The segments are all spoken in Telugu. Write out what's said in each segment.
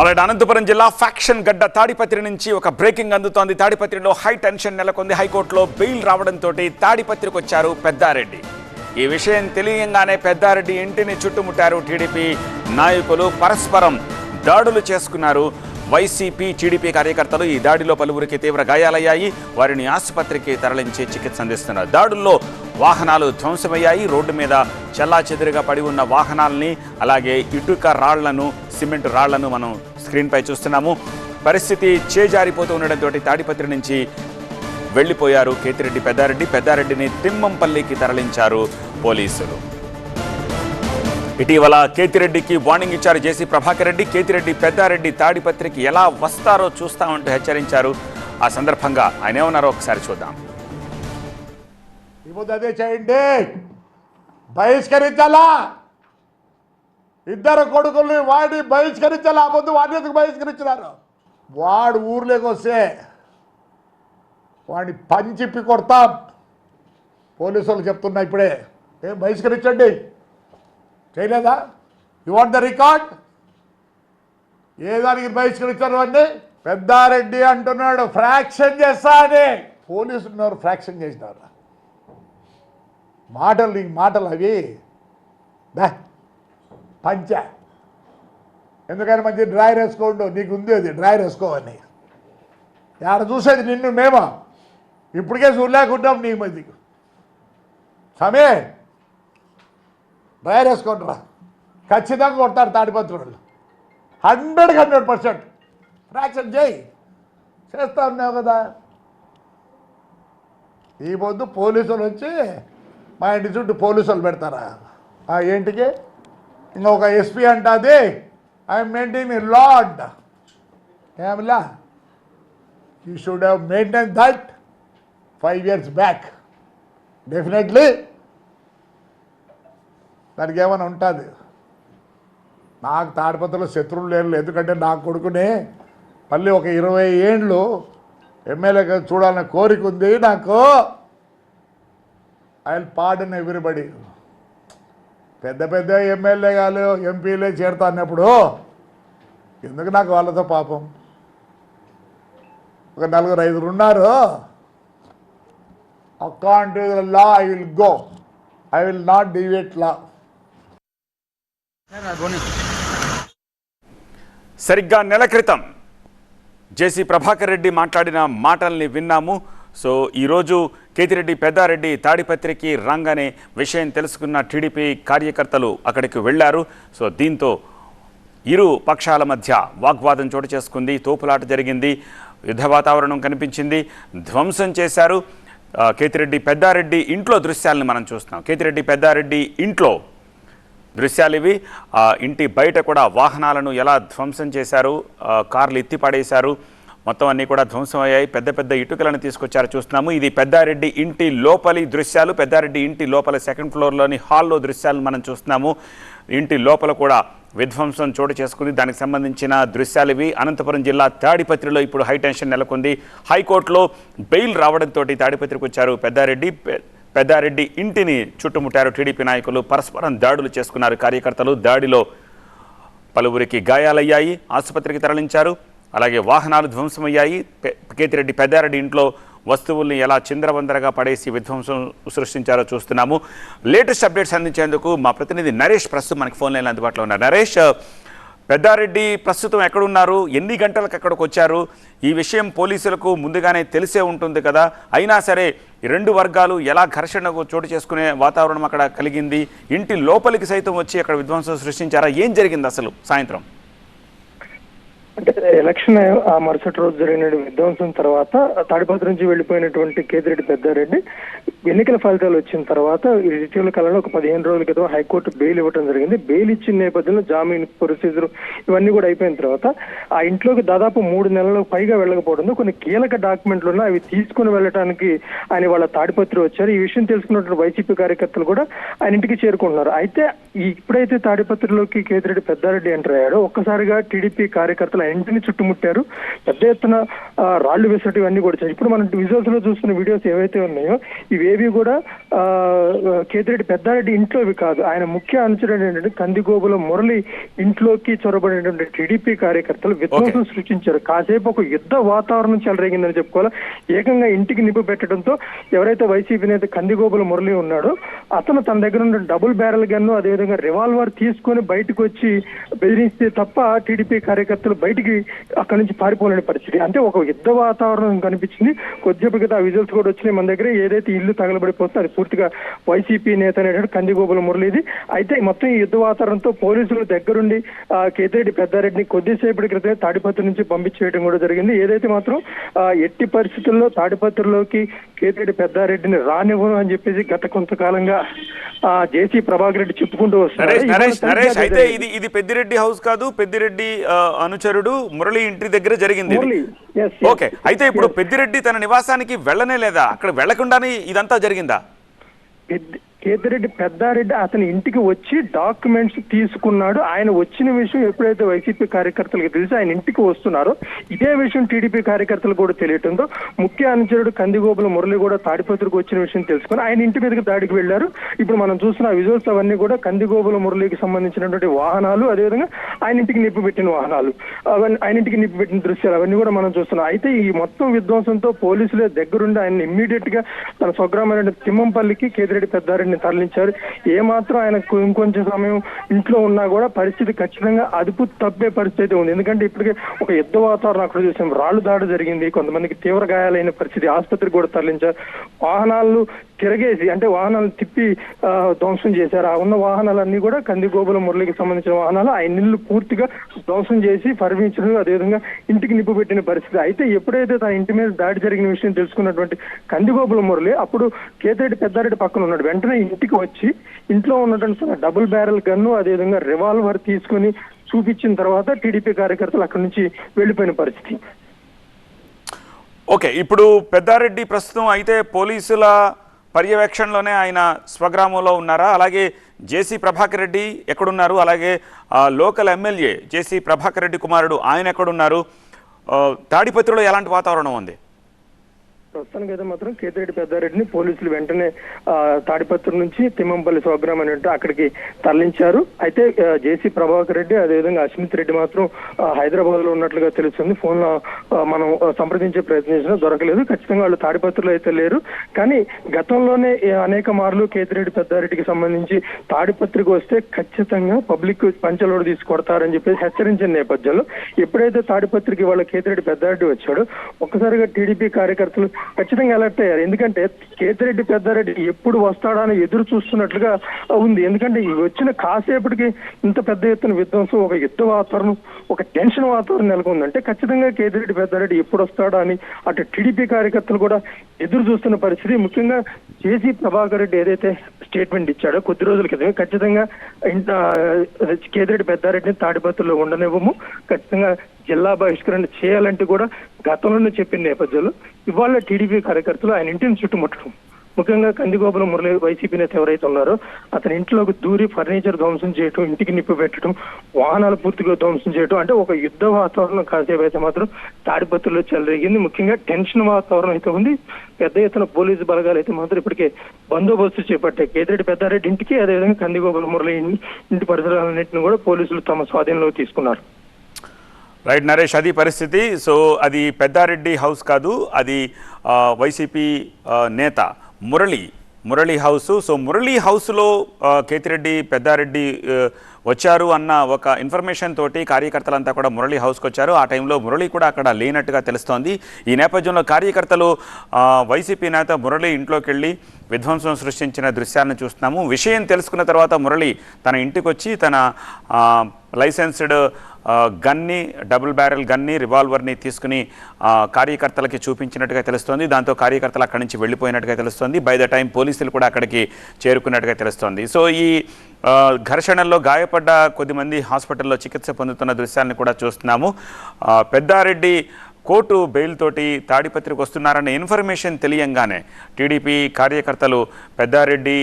అలాంటి అనంతపురం జిల్లా ఫ్యాక్షన్ గడ్డ తాడిపత్రి నుంచి ఒక బ్రేకింగ్ అందుతోంది. తాడిపత్రిలో హై టెన్షన్ నెలకొంది. హైకోర్టులో బెయిల్ రావడంతో తాడిపత్రికి వచ్చారు పెద్దారెడ్డి. ఈ విషయం తెలియంగానే పెద్దారెడ్డి ఇంటిని చుట్టుముట్టారు టీడీపీ నాయకులు. పరస్పరం దాడులు చేసుకున్నారు వైసీపీ టీడీపీ కార్యకర్తలు. ఈ దాడిలో పలువురికి తీవ్ర గాయాలయ్యాయి. వారిని ఆసుపత్రికి తరలించి చికిత్స అందిస్తున్నారు. దాడుల్లో వాహనాలు ధ్వంసమయ్యాయి. రోడ్డు మీద చెల్లాచెదురుగా పడి ఉన్న వాహనాలని అలాగే ఇటుక రాళ్ళను సిమెంట్ రాళ్ళను మనం స్క్రీన్పై చూస్తున్నాము. పరిస్థితి చేజారిపోతూ ఉండడంతో తాడిపత్రి నుంచి వెళ్ళిపోయారు కేతిరెడ్డి పెద్దారెడ్డి. పెద్దారెడ్డిని తిమ్మంపల్లికి తరలించారు పోలీసులు. ఇటీవల కేతిరెడ్డికి వార్నింగ్ ఇచ్చారు జేసీ ప్రభాకర్ రెడ్డి. కేతిరెడ్డి పెద్దారెడ్డి తాడిపత్రికి ఎలా వస్తారో చూస్తామంటూ హెచ్చరించారు. ఆ సందర్భంగా ఆయన ఏమన్నారో ఒకసారి చూద్దాం. అదే చేయండి. బహిష్కరించాలా? ఇద్దరు కొడుకుల్ని వాడిని బహిష్కరించాలా ఆ పొద్దు వాడిని ఎందుకు బహిష్కరించినారు? వాడు ఊర్లోకి వస్తే వాడిని పంచిప్పి కొడతాం. పోలీసు వాళ్ళు చెప్తున్నా ఇప్పుడే. ఏం బహిష్కరించండి? చేయలేదా? యు వాంట్ ద రికార్డ్ ఏ దానికి బహిష్కరించారు అండి పెద్దారెడ్డి అంటున్నాడు ఫ్రాక్షన్ చేస్తా అని. పోలీసులు ఉన్నారు ఫ్రాక్షన్ చేసినారు? మాటలు నీకు మాటలు అవి? బ్యా పంచ. ఎందుకని మంచి డ్రాయర్ వేసుకోండు? నీకు ఉంది అది డ్రాయర్ వేసుకోవని ఆడ చూసేది నిన్ను మేమా? ఇప్పటికే చూడలేకుంటాం నీ మంది సమే డ్రాయర్ వేసుకోండి రా. ఖచ్చితంగా కొడతారు తాడిపత్రులు. హండ్రెడ్కి హండ్రెడ్ పర్సెంట్. ఫ్రాక్షన్ చేయి. చేస్తా ఉన్నావు కదా. ఈ పొద్దు పోలీసులు వచ్చి మా ఇంటి చుట్టూ పోలీసులు పెడతారా? ఆ ఏంటికి? ఇంకొక ఎస్పీ అంటుంది I'm maintain lord ఏమిలా? You should have maintain that five years back definitely దానికి ఏమైనా ఉంటుంది. నాకు తాడిపత్రలో శత్రువులు లేరు ఎందుకంటే నా కొడుకుని మళ్ళీ ఒక ఇరవై ఏండ్లు ఎమ్మెల్యేగా చూడాలనే కోరిక ఉంది నాకు. ఐ విల్ పార్డన్ ఎవ్రీబడి పెద్ద పెద్ద ఎమ్మెల్యేగాలు ఎంపీలే చేరుతా అన్నప్పుడు ఎందుకు నాకు వాళ్ళతో పాపం? ఒక నలుగురు ఐదుగురు ఉన్నారు. Account law I will go I will not deviate law సరిగ్గా నెల క్రితం జేసీ ప్రభాకర్ రెడ్డి మాట్లాడిన మాటల్ని విన్నాము. సో ఈరోజు కేతిరెడ్డి పెద్దారెడ్డి తాడిపత్రికి రంగనే విషయం తెలుసుకున్న టీడీపీ కార్యకర్తలు అక్కడికి వెళ్ళారు. సో దీంతో ఇరు పక్షాల మధ్య వాగ్వాదం చోటు చేసుకుంది. తోపులాట జరిగింది. యుద్ధ వాతావరణం కనిపించింది. ధ్వంసం చేశారు. కేతిరెడ్డి పెద్దారెడ్డి ఇంట్లో దృశ్యాలను మనం చూస్తున్నాం. కేతిరెడ్డి పెద్దారెడ్డి ఇంట్లో దృశ్యాలు ఇవి. ఇంటి బయట కూడా వాహనాలను ఎలా ధ్వంసం చేశారు? కార్లు ఎత్తిపడేశారు. మొత్తం అన్నీ కూడా ధ్వంసం అయ్యాయి పెద్ద పెద్ద ఇటుకలను తీసుకొచ్చారు. చూస్తున్నాము ఇది పెద్దారెడ్డి ఇంటి లోపలి దృశ్యాలు. పెద్దారెడ్డి ఇంటి లోపల సెకండ్ ఫ్లోర్లోని హాల్లో దృశ్యాలను మనం చూస్తున్నాము. ఇంటి లోపల కూడా విధ్వంసం చోటు చేసుకుంది. దానికి సంబంధించిన దృశ్యాలు ఇవి. అనంతపురం జిల్లా తాడిపత్రిలో ఇప్పుడు హైటెన్షన్ నెలకొంది. హైకోర్టులో బెయిల్ రావడంతో తాడిపత్రికి వచ్చారు పెద్దారెడ్డి. పెద్దారెడ్డి ఇంటిని చుట్టుముట్టారు టీడీపీ నాయకులు. పరస్పరం దాడులు చేసుకున్నారు కార్యకర్తలు. దాడిలో పలువురికి గాయాలయ్యాయి. ఆసుపత్రికి తరలించారు. అలాగే వాహనాలు ధ్వంసమయ్యాయి. పె- కేతిరెడ్డి పెద్దారెడ్డి ఇంట్లో వస్తువుల్ని ఎలా చిందరవందరగా పడేసి విధ్వంసం సృష్టించారో చూస్తున్నాము. లేటెస్ట్ అప్డేట్స్ అందించేందుకు మా ప్రతినిధి నరేష్ ప్రస్తుతం మనకి ఫోన్ లైన్ అందుబాటులో ఉన్నారు. నరేష్ పెద్దారెడ్డి ప్రస్తుతం ఎక్కడున్నారు? ఎన్ని గంటలకు అక్కడికి వచ్చారు? ఈ విషయం పోలీసులకు ముందుగానే తెలిసే ఉంటుంది కదా. అయినా సరే రెండు వర్గాలు ఎలా ఘర్షణకు చోటు చేసుకునే వాతావరణం అక్కడ కలిగింది? ఇంటి లోపలికి సైతం వచ్చి అక్కడ విధ్వంసం సృష్టించారా? ఏం జరిగింది అసలు సాయంత్రం? అంటే ఎలక్షన్ ఆ మరుసటి రోజు జరిగిన విధ్వంసం తర్వాత తాడిపత్రి నుంచి వెళ్ళిపోయినటువంటి కేతిరెడ్డి పెద్దారెడ్డి ఎన్నికల ఫలితాలు వచ్చిన తర్వాత ఇటీవల కాలంలో ఒక పదిహేను రోజుల క్రితం హైకోర్టు బెయిల్ ఇవ్వడం జరిగింది. బెయిల్ ఇచ్చిన నేపథ్యంలో జామీన్ ప్రొసీజర్ ఇవన్నీ కూడా అయిపోయిన తర్వాత ఆ ఇంట్లోకి దాదాపు మూడు నెలలకు పైగా వెళ్ళకపోవడంతో కొన్ని కీలక డాక్యుమెంట్లు ఉన్నాయి అవి తీసుకుని వెళ్ళడానికి ఆయన వాళ్ళ తాడిపత్రి వచ్చారు. ఈ విషయం తెలుసుకున్నటువంటి వైసీపీ కార్యకర్తలు కూడా ఆయన ఇంటికి చేరుకుంటున్నారు. అయితే ఇప్పుడైతే తాడిపత్రిలోకి కేతిరెడ్డి పెద్దారెడ్డి ఎంటర్ అయ్యాడో ఒక్కసారిగా టీడీపీ కార్యకర్తలు ఆయన ఇంటిని చుట్టుముట్టారు. పెద్ద ఎత్తున రాళ్ళు విసరటం ఇవన్నీ కూడా. ఇప్పుడు మనం విజువల్స్లో చూస్తున్న వీడియోస్ ఏవైతే ఉన్నాయో ఇవేవి కూడా కేతిరెడ్డి పెద్దారెడ్డి ఇంట్లోవి కాదు. ఆయన ముఖ్య అనుచరుడు ఏంటంటే కందిగోబుల మురళి ఇంట్లోకి చొరబడినటువంటి టీడీపీ కార్యకర్తలు విధ్వంసం సృష్టించారు. కాసేపు ఒక యుద్ధ వాతావరణం చెలరేగిందని చెప్పుకోవాలి? ఏకంగా ఇంటికి నిప్పు పెట్టడంతో ఎవరైతే వైసీపీ నేత కందిగోబుల మురళి ఉన్నాడో అతను తన దగ్గర ఉన్న డబుల్ బ్యారెల్ గన్ను అదేవిధంగా రివాల్వర్ తీసుకొని బయటకు వచ్చి బెదిరిస్తే తప్ప టీడీపీ కార్యకర్తలు బయటికి అక్కడి నుంచి పారిపోలేని పరిస్థితి. అంటే ఒక యుద్ధ వాతావరణం కనిపించింది. కొద్దిసేపు క్రితం ఆ విజువల్స్ కూడా వచ్చినాయి మన దగ్గర. ఏదైతే ఇల్లు తగలబడిపోతుందో అది పూర్తిగా వైసీపీ నేత అనేటువంటి కందిగోబుల మురళిది. అయితే మొత్తం ఈ యుద్ధ వాతావరణంతో పోలీసులు దగ్గరుండి కేతిరెడ్డి పెద్దారెడ్డిని కొద్దిసేపటి క్రితమే తాడిపత్రి నుంచి పంపించేయడం కూడా జరిగింది. ఏదైతే మాత్రం ఎట్టి పరిస్థితుల్లో తాడిపత్రిలోకి కేతిరెడ్డి పెద్దారెడ్డిని రానివ్వను అని చెప్పేసి గత కొంతకాలంగా ఆ, జేసీ ప్రభాకర్ రెడ్డి చెప్పుకుంటూ తనిఖీ అయితే. ఇది ఇది పెద్దిరెడ్డి హౌస్ కాదు పెద్దిరెడ్డి అనుచరుడు మురళి ఇంటి దగ్గర జరిగింది ఓకే అయితే ఇప్పుడు పెద్దిరెడ్డి తన నివాసానికి వెళ్ళనే లేదా? అక్కడ వెళ్ళకుండానే ఇదంతా జరిగిందా? కేతిరెడ్డి పెద్దారెడ్డి అతని ఇంటికి వచ్చి డాక్యుమెంట్స్ తీసుకున్నాడు. ఆయన వచ్చిన విషయం ఎప్పుడైతే వైసీపీ కార్యకర్తలకు తెలిసి ఆయన ఇంటికి వస్తున్నారో. ఇదే విషయం టీడీపీ కార్యకర్తలు కూడా తెలియటంతో ముఖ్య అనుచరుడు కందిగోపుల మురళి కూడా తాడిపత్రికి వచ్చిన విషయం తెలుసుకుని ఆయన ఇంటి మీదకి దాడికి వెళ్ళారు ఇప్పుడు మనం చూస్తున్న విజువల్స్ అవన్నీ కూడా కందిగోపుల మురళికి సంబంధించినటువంటి వాహనాలు అదేవిధంగా ఆయన ఇంటికి నిప్పు పెట్టిన వాహనాలు అవన్నీ ఆయన ఇంటికి నిప్పు పెట్టిన దృశ్యాలు అవన్నీ కూడా మనం చూస్తున్నాం. అయితే ఈ మొత్తం విధ్వంసంతో పోలీసులే దగ్గరుండి ఆయన ఇమ్మీడియట్గా తన స్వగ్రామైన తిమ్మంపల్లికి కేతిరెడ్డి వారిని తరలించారు. ఏమాత్రం ఆయన ఇంకొంచెం సమయం ఇంట్లో ఉన్నా కూడా పరిస్థితి ఖచ్చితంగా అదుపు తప్పే పరిస్థితి అయితే ఉంది. ఎందుకంటే ఇప్పటికే ఒక యుద్ధ వాతావరణం అక్కడ చూసాం. రాళ్ళు దాడి జరిగింది. కొంతమందికి తీవ్ర గాయాలైన పరిస్థితి ఆసుపత్రికి కూడా తరలించారు. వాహనాలు తిరగేసి అంటే వాహనాలు తిప్పి ధ్వంసం చేశారు. ఆ ఉన్న వాహనాలన్నీ కూడా కందిగోబుల మురళికి సంబంధించిన వాహనాలు. ఆ ఇల్లు పూర్తిగా ధ్వంసం చేసి ఫర్నిచర్ అదేవిధంగా ఇంటికి నిప్పు పెట్టిన పరిస్థితి. అయితే ఎప్పుడైతే తన ఇంటి మీద దాడి జరిగిన విషయం తెలుసుకున్నటువంటి కందిగోబుల మురళి అప్పుడు కేతిరెడ్డి పెద్దారెడ్డి పక్కన ఉన్నాడు. వెంటనే ఇంటికి వచ్చి ఇంట్లో ఉన్నటువంటి డబుల్ బ్యారెల్ గన్ను అదేవిధంగా రివాల్వర్ తీసుకొని చూపించిన తర్వాత టీడీపీ కార్యకర్తలు అక్కడి నుంచి వెళ్ళిపోయిన పరిస్థితి. ఓకే ఇప్పుడు పెద్దారెడ్డి ప్రస్తుతం అయితే పోలీసుల పర్యవేక్షణలోనే ఆయన స్వగ్రామంలో ఉన్నారా? అలాగే జేసీ ప్రభాకర్ రెడ్డి ఎక్కడున్నారు? అలాగే local MLA JC Prabhakar Reddy కుమారుడు ఆయన ఎక్కడున్నారు? తాడిపత్రిలో ఎలాంటి వాతావరణం ఉంది? ప్రస్తుతానికి అయితే మాత్రం కేతిరెడ్డి పెద్దారెడ్డిని పోలీసులు వెంటనే తాడిపత్రి నుంచి తిమ్మంపల్లి స్వగ్రామం అంటే అక్కడికి తరలించారు. అయితే జేసీ ప్రభాకర్ రెడ్డి అదేవిధంగా అశ్మిత్ రెడ్డి మాత్రం హైదరాబాద్లో ఉన్నట్లుగా తెలుస్తుంది. ఫోన్లో మనం సంప్రదించే సంప్రదించే చేసినా దొరకలేదు. ఖచ్చితంగా వాళ్ళు తాడిపత్రిలో అయితే లేరు. కానీ గతంలోనే అనేక మార్లు కేతిరెడ్డి పెద్దారెడ్డికి సంబంధించి తాడిపత్రికి వస్తే ఖచ్చితంగా పబ్లిక్ పంచలోడు తీసి కొడతారని చెప్పేసి హెచ్చరించిన నేపథ్యంలో ఎప్పుడైతే తాడిపత్రికి వాళ్ళ కేతిరెడ్డి పెద్దారెడ్డి వచ్చాడో ఒక్కసారిగా టీడీపీ కార్యకర్తలు ఖచ్చితంగా అలర్ట్ అయ్యారు. ఎందుకంటే కేతిరెడ్డి పెద్దారెడ్డి ఎప్పుడు వస్తాడా అని ఎదురు చూస్తున్నట్లుగా ఉంది. ఎందుకంటే ఈ వచ్చిన కాసేపటికి ఇంత పెద్ద ఎత్తున విధ్వంసం ఒక యుద్ధ వాతావరణం ఒక టెన్షన్ వాతావరణం నెలకొందంటే ఖచ్చితంగా కేతిరెడ్డి పెద్దారెడ్డి ఎప్పుడు వస్తాడా అని అటు టీడీపీ కార్యకర్తలు కూడా ఎదురు చూస్తున్న పరిస్థితి. ముఖ్యంగా జేసీ ప్రభాకర్ రెడ్డి ఏదైతే స్టేట్మెంట్ ఇచ్చాడో కొద్ది రోజుల క్రితమే ఖచ్చితంగా ఇంత కేతిరెడ్డి పెద్దారెడ్డిని తాడిపత్రిలో ఉండనివ్వము. ఖచ్చితంగా జిల్లా బహిష్కరణ చేయాలంటే కూడా గతంలోనే చెప్పిన నేపథ్యంలో ఇవాళ టీడీపీ కార్యకర్తలు ఆయన ఇంటిని చుట్టుముట్టడం. ముఖ్యంగా కందిగోపుల మురళి వైసీపీ నేత ఎవరైతే ఉన్నారో అతని ఇంట్లోకి దూరి ఫర్నిచర్ ధ్వంసం చేయటం ఇంటికి నిప్పు పెట్టడం వాహనాలు పూర్తిగా ధ్వంసం చేయటం అంటే ఒక యుద్ధ వాతావరణం కాసేపు అయితే మాత్రం తాడిపత్రుల్లో చెలరేగింది. ముఖ్యంగా టెన్షన్ వాతావరణం అయితే ఉంది. పెద్ద ఎత్తున పోలీసు బలగాలు అయితే మాత్రం ఇప్పటికే బందోబస్తు చేపట్టాయి కేతిరెడ్డి పెద్దారెడ్డి ఇంటికి అదేవిధంగా కందిగోపుల మురళి ఇంటి పరిసరాలన్నింటిని కూడా పోలీసులు తమ స్వాధీనంలోకి తీసుకున్నారు. రైట్ నరేష్ అది పరిస్థితి. సో అది పెద్దారెడ్డి హౌస్ కాదు అది వైసీపీ నేత మురళి మురళి హౌస్. సో మురళి హౌస్లో కేతిరెడ్డి పెద్దారెడ్డి వచ్చారు అన్న ఒక ఇన్ఫర్మేషన్ తోటి కార్యకర్తలంతా కూడా మురళి హౌస్కి వచ్చారు. ఆ టైంలో మురళి కూడా అక్కడ లేనట్టుగా తెలుస్తోంది. ఈ నేపథ్యంలో కార్యకర్తలు వైసీపీ నేత మురళి ఇంట్లోకి వెళ్ళి విధ్వంసం సృష్టించిన దృశ్యాలను చూస్తున్నాము. విషయం తెలుసుకున్న తర్వాత మురళి తన ఇంటికి వచ్చి తన లైసెన్స్డ్ గన్ని డబుల్ బ్యారెల్ గన్ని రివాల్వర్ని తీసుకుని కార్యకర్తలకి చూపించినట్టుగా తెలుస్తోంది. దాంతో కార్యకర్తలు అక్కడి నుంచి వెళ్ళిపోయినట్టుగా తెలుస్తోంది. బై ద టైం పోలీసులు కూడా అక్కడికి చేరుకున్నట్టుగా తెలుస్తోంది. సో ఈ ఘర్షణల్లో గాయపడ్డ కొద్దిమంది హాస్పిటల్లో చికిత్స పొందుతున్న దృశ్యాన్ని కూడా చూస్తున్నాము. పెద్దారెడ్డి కోర్టు బెయిల్ తోటి తాడిపత్రికి వస్తున్నారన్న ఇన్ఫర్మేషన్ తెలియంగానే టీడీపీ కార్యకర్తలు పెద్దారెడ్డి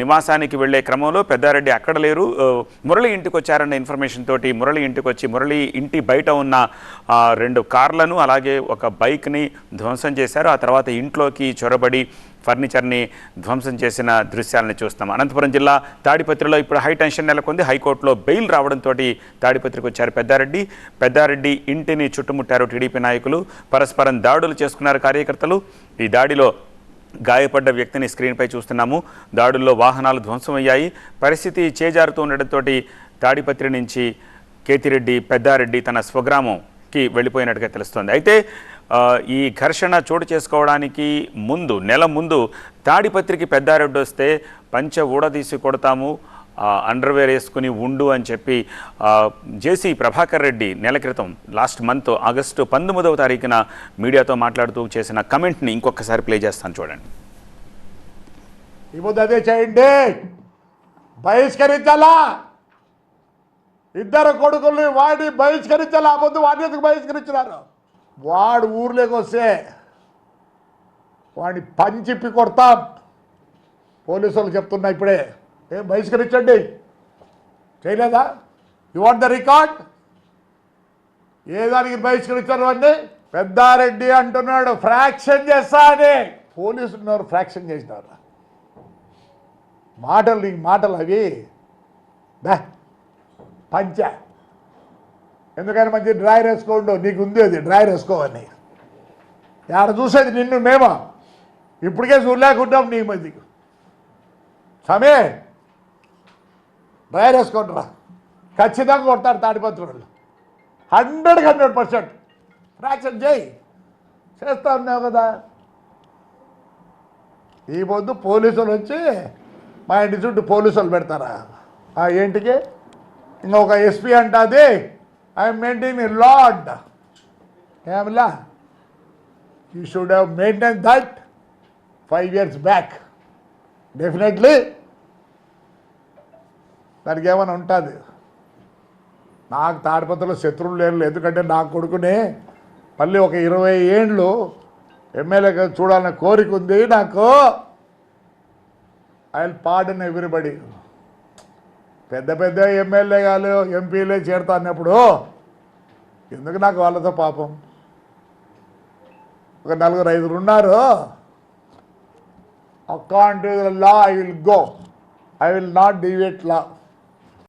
నివాసానికి వెళ్ళే క్రమంలో పెద్దారెడ్డి అక్కడ లేరు. మురళి ఇంటికి వచ్చారన్న ఇన్ఫర్మేషన్ తోటి మురళి ఇంటికి వచ్చి మురళి ఇంటి బయట ఉన్న రెండు కార్లను అలాగే ఒక బైక్ని ధ్వంసం చేశారు. ఆ తర్వాత ఇంట్లోకి చొరబడి ఫర్నిచర్ని ధ్వంసం చేసిన దృశ్యాలను చూస్తాం. అనంతపురం జిల్లా తాడిపత్రిలో ఇప్పుడు హై టెన్షన్ నెలకొంది. హైకోర్టులో బెయిల్ రావడంతో తాడిపత్రికి వచ్చారు పెద్దారెడ్డి. పెద్దారెడ్డి ఇంటిని చుట్టుముట్టారు టీడీపీ నాయకులు. పరస్పరం దాడులు చేసుకున్నారు కార్యకర్తలు. ఈ దాడిలో గాయపడ్డ వ్యక్తిని స్క్రీన్పై చూస్తున్నాము. దాడుల్లో వాహనాలు ధ్వంసమయ్యాయి. పరిస్థితి చేజారుతూ ఉండడంతో తాడిపత్రి నుంచి కేతిరెడ్డి పెద్దారెడ్డి తన స్వగ్రామంకి వెళ్ళిపోయినట్టుగా తెలుస్తోంది. అయితే ఈ ఘర్షణ చోటు చేసుకోవడానికి ముందు నెల ముందు తాడిపత్రికి పెద్దారెడ్డి వస్తే పంచ ఊడదీసి కొడతాము అండర్వేర్ వేసుకుని ఉండు అని చెప్పి జేసీ ప్రభాకర్ రెడ్డి నెల క్రితం లాస్ట్ మంత్ ఆగస్టు పంతొమ్మిదవ తారీఖున మీడియాతో మాట్లాడుతూ చేసిన కమెంట్ని ఇంకొకసారి ప్లే చేస్తాను చూడండి. అదే చేయండి. బహిష్కరించాలా? ఇద్దరు కొడుకుల్ని వాడి బహిష్కరించాలా? ముందు వాడిని ఎందుకు బహిష్కరించినారు? వాడు ఊర్లోకి వస్తే వాడిని పంచిప్పి కొడతాం. పోలీసులు చెప్తున్నా ఇప్పుడే. ఏం బహిష్కరించండి. చేయలేదా? యు వాంట్ ద రికార్డ్ ఏ దానికి బహిష్కరించారు అండి పెద్దారెడ్డి అంటున్నాడు ఫ్రాక్షన్ చేస్తా అని పోలీసులు ఉన్నారు ఫ్రాక్షన్ చేసినారు? మాటలు నీకు మాటలు అవి. దా పంచ. ఎందుకని మంచి డ్రాయర్ వేసుకోండు? నీకు ఉంది అది డ్రాయర్ వేసుకోవని ఆడ చూసేది నిన్ను మేమా? ఇప్పటికే చూడలేకుంటాం నీ మధ్య సమే డ్రై వేసుకోండి రా. ఖచ్చితంగా కొడతారు తాడిపత్రులు. హండ్రెడ్కి హండ్రెడ్ పర్సెంట్. ఫ్రాక్షన్ చేయి. చేస్తా ఉన్నావు కదా. ఈ పొద్దు పోలీసులు వచ్చి మా ఇంటి చుట్టూ పోలీసులు పెడతారా? ఆ ఏంటికి? ఇంకొక ఎస్పీ అంటుంది I'm maintain lord ఏమిలా you should have maintain that five years back definitely దానికి ఏమైనా ఉంటుంది. నాకు తాడిపత్రలో శత్రువులు లేరు ఎందుకంటే నా కొడుకుని మళ్ళీ ఒక ఇరవై ఏండ్లు ఎమ్మెల్యేగా చూడాలనే కోరిక ఉంది నాకు. ఐ విల్ పార్డన్ ఎవ్రీబడి పెద్ద పెద్ద ఎమ్మెల్యేగాలు ఎంపీలే చేరుతా అన్నప్పుడు ఎందుకు నాకు వాళ్ళతో పాపం? ఒక నలుగురు ఐదుగురు ఉన్నారు. Account law I will go I will not deviate law